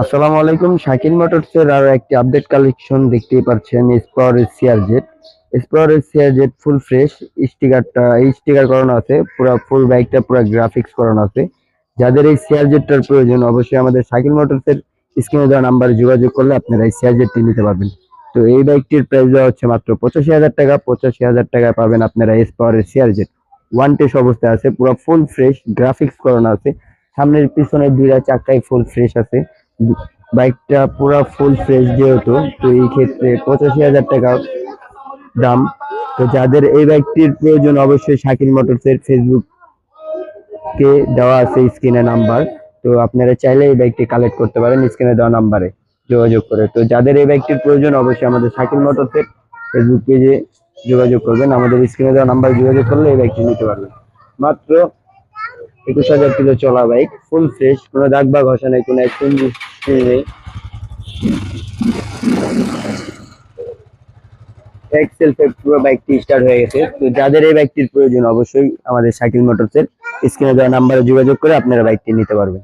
আসসালামু আলাইকুম শাকিল মোটরসের আরও একটি আপডেট কালেকশন দেখতেই পাচ্ছেন স্পাওয়ার সিআর জেট স্পাওয়ার সিআর জেট ফুল ফ্রেশ স্টিকারটা এই স্টিকার করানো আছে, পুরো ফুল বাইকটা পুরো গ্রাফিক্স করানো আছে। যাদের এই সিআর জেটটার প্রয়োজন, অবশ্যই আমাদের শাকিল মোটরসের স্ক্রিনে দেওয়া নাম্বারে যোগাযোগ করলে আপনারা এই সিআর জেটটি নিতে পারবেন। তো এই বাইকটির প্রাইস দেওয়া হচ্ছে মাত্র পঁচাশি হাজার টাকা, পঁচাশি হাজার টাকায় পাবেন আপনারা স্পাওয়ারের সিআর জেট ওয়ান টেস অবস্থায় আছে, পুরো ফুল ফ্রেশ গ্রাফিক্স করানো আছে। সামনের পিছনের দুইটা চাকাই ফুল ফ্রেশ আছে। বাইকটা পুরো ফুল ফ্রেশ যেহেতু, তো এই ক্ষেত্রে পঁচাশি হাজার টাকা দাম। তো যাদের এই বাইকটির প্রয়োজন অবশ্যই শাকিল মোটরসের ফেসবুক কে দেওয়া আছে স্ক্রিনে নাম্বার। তো আপনারা চাইলে এই বাইকটি কালেক্ট করতে পারেন স্ক্রিনে দেওয়া নাম্বারে যোগাযোগ করে। তো যাদের এই বাইকটির প্রয়োজন অবশ্যই আমাদের শাকিল মোটরসের ফেসবুক পেজে যোগাযোগ করবেন। আমাদের স্ক্রিনে দেওয়া নাম্বারে যোগাযোগ করলে এই বাইকটি নিতে পারবেন। মাত্র একুশ হাজার কিলো চলা বাইক ফুল ফ্রেশ কোনো দাগ বা ঘষা নেই, কোনো একদম নেই। এক্সেল পুরো বাইকটি স্টার্ট হয়ে গেছে। তো যাদের এই বাইকটির প্রয়োজন, অবশ্যই আমাদের সাইকেল মোটরসের স্ক্রিনে দেওয়া নাম্বারে যোগাযোগ করে আপনারা বাইকটি নিতে পারবেন।